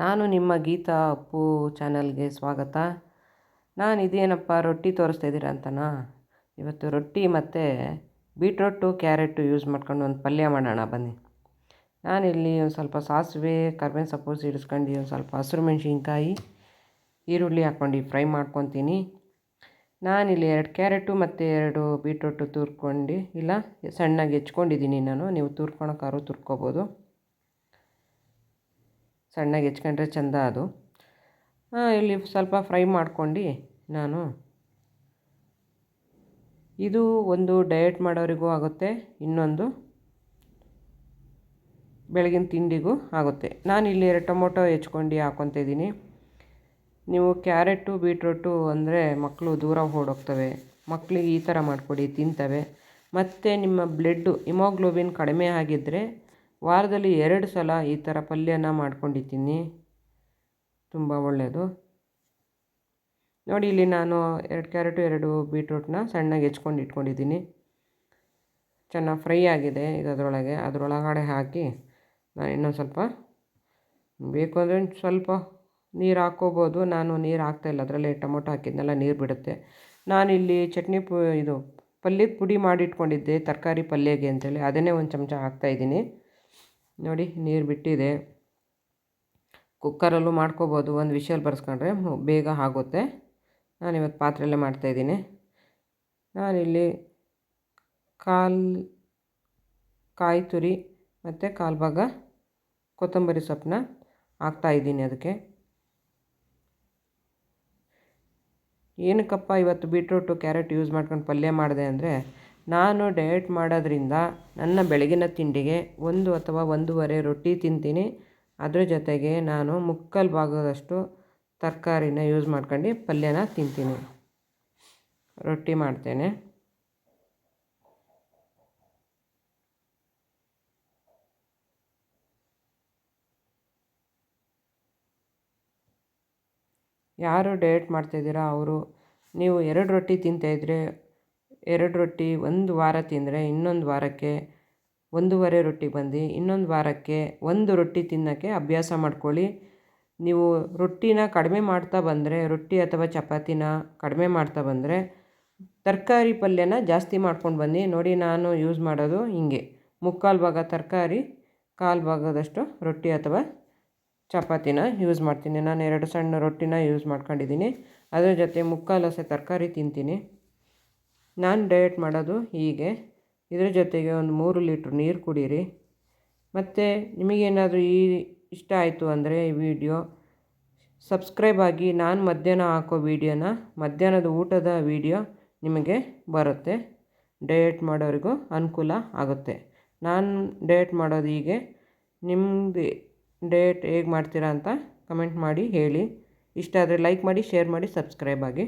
ನಾನು ನಿಮ್ಮ ಗೀತಾ ಅಪ್ಪು ಚಾನಲ್ಗೆ ಸ್ವಾಗತ. ನಾನು ಇದೇನಪ್ಪ ರೊಟ್ಟಿ ತೋರಿಸ್ತಾ ಇದ್ದೀರ ಅಂತನಾ? ಇವತ್ತು ರೊಟ್ಟಿ ಮತ್ತು ಬೀಟ್ರೋಟು ಕ್ಯಾರೆಟು ಯೂಸ್ ಮಾಡ್ಕೊಂಡು ಒಂದು ಪಲ್ಯ ಮಾಡೋಣ, ಬನ್ನಿ. ನಾನಿಲ್ಲಿ ಒಂದು ಸ್ವಲ್ಪ ಸಾಸಿವೆ, ಕರ್ಬೇವಿನ ಸಪೋಸ್ ಸಿಡಿಸ್ಕೊಂಡು ಒಂದು ಸ್ವಲ್ಪ ಹಸಿರು ಮೆಣಸಿನ್ಕಾಯಿ, ಈರುಳ್ಳಿ ಹಾಕ್ಕೊಂಡು ಫ್ರೈ ಮಾಡ್ಕೊತೀನಿ. ನಾನಿಲ್ಲಿ ಎರಡು ಕ್ಯಾರೆಟು ಮತ್ತು ಎರಡು ಬೀಟ್ರೋಟು ತುರ್ಕೊಂಡು, ಇಲ್ಲ, ಸಣ್ಣಗೆ ಹೆಚ್ಕೊಂಡಿದ್ದೀನಿ ನಾನು. ನೀವು ತುರ್ಕೊಳಕ್ಕಾದ್ರೂ ತುರ್ಕೋಬೋದು. ಸಣ್ಣಗೆ ಹೆಚ್ಕೊಂಡ್ರೆ ಚೆಂದ ಅದು. ಇಲ್ಲಿ ಸ್ವಲ್ಪ ಫ್ರೈ ಮಾಡ್ಕೊಂಡು ನಾನು ಇದು ಒಂದು ಡಯಟ್ ಮಾಡೋರಿಗೂ ಆಗುತ್ತೆ, ಇನ್ನೊಂದು ಬೆಳಗಿನ ತಿಂಡಿಗೂ ಆಗುತ್ತೆ. ನಾನು ಇಲ್ಲಿ ಟೊಮೊಟೊ ಹೆಚ್ಕೊಂಡು ಹಾಕ್ಕೊತ ಇದ್ದೀನಿ. ನೀವು ಕ್ಯಾರೆಟು, ಬೀಟ್ರೋಟು ಅಂದರೆ ಮಕ್ಕಳು ದೂರ ಓಡೋಗ್ತವೆ. ಮಕ್ಕಳಿಗೆ ಈ ಥರ ಮಾಡಿಕೊಡಿ, ತಿಂತವೆ. ಮತ್ತು ನಿಮ್ಮ ಬ್ಲಡ್ಡು ಹಿಮೋಗ್ಲೋಬಿನ್ ಕಡಿಮೆ ಆಗಿದ್ದರೆ ವಾರದಲ್ಲಿ ಎರಡು ಸಲ ಈ ಥರ ಪಲ್ಯನ ಮಾಡ್ಕೊಂಡಿದ್ದೀನಿ. ತುಂಬ ಒಳ್ಳೆಯದು ನೋಡಿ, ಇಲ್ಲಿ ನಾನು ಎರಡು ಕ್ಯಾರೆಟು, ಎರಡು ಬೀಟ್ರೂಟ್ನ ಸಣ್ಣಗೆ ಹೆಚ್ಕೊಂಡು ಇಟ್ಕೊಂಡಿದ್ದೀನಿ. ಚೆನ್ನಾಗಿ ಫ್ರೈ ಆಗಿದೆ ಇದು ಅದರೊಳಗೆ ಅದರೊಳಗಡೆ ಹಾಕಿ ನಾನು ಇನ್ನೊಂದು ಸ್ವಲ್ಪ ಬೇಕು ಅಂದರೆ ಸ್ವಲ್ಪ ನೀರು ಹಾಕ್ಕೋಬೋದು. ನಾನು ನೀರು ಹಾಕ್ತಾಯಿಲ್ಲ ಅದರಲ್ಲಿ ಟೊಮೊಟೊ ಹಾಕಿದ್ನೆಲ್ಲ, ನೀರು ಬಿಡುತ್ತೆ. ನಾನಿಲ್ಲಿ ಚಟ್ನಿ ಪು ಇದು ಪಲ್ಯದ ಪುಡಿ ಮಾಡಿಟ್ಕೊಂಡಿದ್ದೆ, ತರಕಾರಿ ಪಲ್ಯಗೆ ಅಂತೇಳಿ. ಅದನ್ನೇ ಒಂದು ಚಮಚ ಹಾಕ್ತಾಯಿದ್ದೀನಿ ನೋಡಿ, ನೀರು ಬಿಟ್ಟಿದೆ. ಕುಕ್ಕರಲ್ಲೂ ಮಾಡ್ಕೋಬೋದು. ಒಂದು ವಿಷಲ್ ಬರ್ಸ್ಕೊಂಡ್ರೆ ಬೇಗ ಆಗುತ್ತೆ. ನಾನಿವತ್ತು ಪಾತ್ರೆಯಲ್ಲೇ ಮಾಡ್ತಾಯಿದ್ದೀನಿ ನಾನಿಲ್ಲಿ ಕಾಲು, ಕಾಯಿ ತುರಿ ಮತ್ತು ಕಾಲು ಭಾಗ ಕೊತ್ತಂಬರಿ ಸೊಪ್ಪನ್ನ ಹಾಕ್ತಾಯಿದ್ದೀನಿ ಅದಕ್ಕೆ. ಏನಕ್ಕಪ್ಪ ಇವತ್ತು ಬೀಟ್ರೂಟು, ಕ್ಯಾರೆಟ್ ಯೂಸ್ ಮಾಡ್ಕೊಂಡು ಪಲ್ಯ ಮಾಡಿದೆ ಅಂದರೆ ನಾನು ಡಯಟ್ ಮಾಡೋದ್ರಿಂದ ನನ್ನ ಬೆಳಗಿನ ತಿಂಡಿಗೆ ಒಂದು ಅಥವಾ ಒಂದೂವರೆ ರೊಟ್ಟಿ ತಿಂತೀನಿ. ಅದರ ಜೊತೆಗೆ ನಾನು ಮುಕ್ಕಲ್ ಭಾಗದಷ್ಟು ತರಕಾರಿನ ಯೂಸ್ ಮಾಡ್ಕೊಂಡು ಪಲ್ಯನ ತಿಂತೀನಿ. ರೊಟ್ಟಿ ಮಾಡ್ತೇನೆ. ಯಾರು ಡಯಟ್ ಮಾಡ್ತಾಯಿದ್ದೀರಾ ಅವರು? ನೀವು ಎರಡು ರೊಟ್ಟಿ ತಿಂತಾಯಿದ್ರೆ ಎರಡು ರೊಟ್ಟಿ ಒಂದು ವಾರ ತಿಂದರೆ ಇನ್ನೊಂದು ವಾರಕ್ಕೆ ಒಂದೂವರೆ ರೊಟ್ಟಿ ಬಂದು ಇನ್ನೊಂದು ವಾರಕ್ಕೆ ಒಂದು ರೊಟ್ಟಿ ತಿನ್ನೋಕ್ಕೆ ಅಭ್ಯಾಸ ಮಾಡ್ಕೊಳ್ಳಿ. ನೀವು ರೊಟ್ಟಿನ ಕಡಿಮೆ ಮಾಡ್ತಾ ಬಂದರೆ, ರೊಟ್ಟಿ ಅಥವಾ ಚಪಾತಿನ ಕಡಿಮೆ ಮಾಡ್ತಾ ಬಂದರೆ ತರಕಾರಿ ಪಲ್ಯನ ಜಾಸ್ತಿ ಮಾಡ್ಕೊಂಡು ಬನ್ನಿ. ನೋಡಿ ನಾನು ಯೂಸ್ ಮಾಡೋದು ಹಿಂಗೆ. ಮುಕ್ಕಾಲು ಭಾಗ ತರಕಾರಿ, ಕಾಲು ಭಾಗದಷ್ಟು ರೊಟ್ಟಿ ಅಥವಾ ಚಪಾತಿನ ಯೂಸ್ ಮಾಡ್ತೀನಿ. ನಾನು ಎರಡು ಸಣ್ಣ ರೊಟ್ಟಿನ ಯೂಸ್ ಮಾಡ್ಕೊಂಡಿದ್ದೀನಿ. ಅದರ ಜೊತೆ ಮುಕ್ಕಾಲು ಹಸೆ ತರಕಾರಿ ತಿಂತೀನಿ. ನಾನು ಡಯಟ್ ಮಾಡೋದು ಹೀಗೆ. ಇದರ ಜೊತೆಗೆ ಒಂದು ಮೂರು ಲೀಟ್ರ್ ನೀರು ಕುಡೀರಿ. ಮತ್ತು ನಿಮಗೇನಾದರೂ ಈ ಇಷ್ಟ ಆಯಿತು ಅಂದರೆ ಈ ವಿಡಿಯೋ ಸಬ್ಸ್ಕ್ರೈಬ್ ಆಗಿ ನಾನು ಮಧ್ಯಾಹ್ನ ಹಾಕೋ ವೀಡಿಯೋನ, ಮಧ್ಯಾಹ್ನದ ಊಟದ ವೀಡಿಯೋ ನಿಮಗೆ ಬರುತ್ತೆ. ಡಯಟ್ ಮಾಡೋರಿಗೂ ಅನುಕೂಲ ಆಗುತ್ತೆ. ನಾನು ಡಯಟ್ ಮಾಡೋದು ಹೀಗೆ. ನಿಮ್ಮದು ಡಯಟ್ ಹೇಗೆ ಮಾಡ್ತೀರಾ ಅಂತ ಕಮೆಂಟ್ ಮಾಡಿ ಹೇಳಿ. ಇಷ್ಟ ಆದರೆ ಲೈಕ್ ಮಾಡಿ, ಶೇರ್ ಮಾಡಿ, ಸಬ್ಸ್ಕ್ರೈಬ್ ಆಗಿ.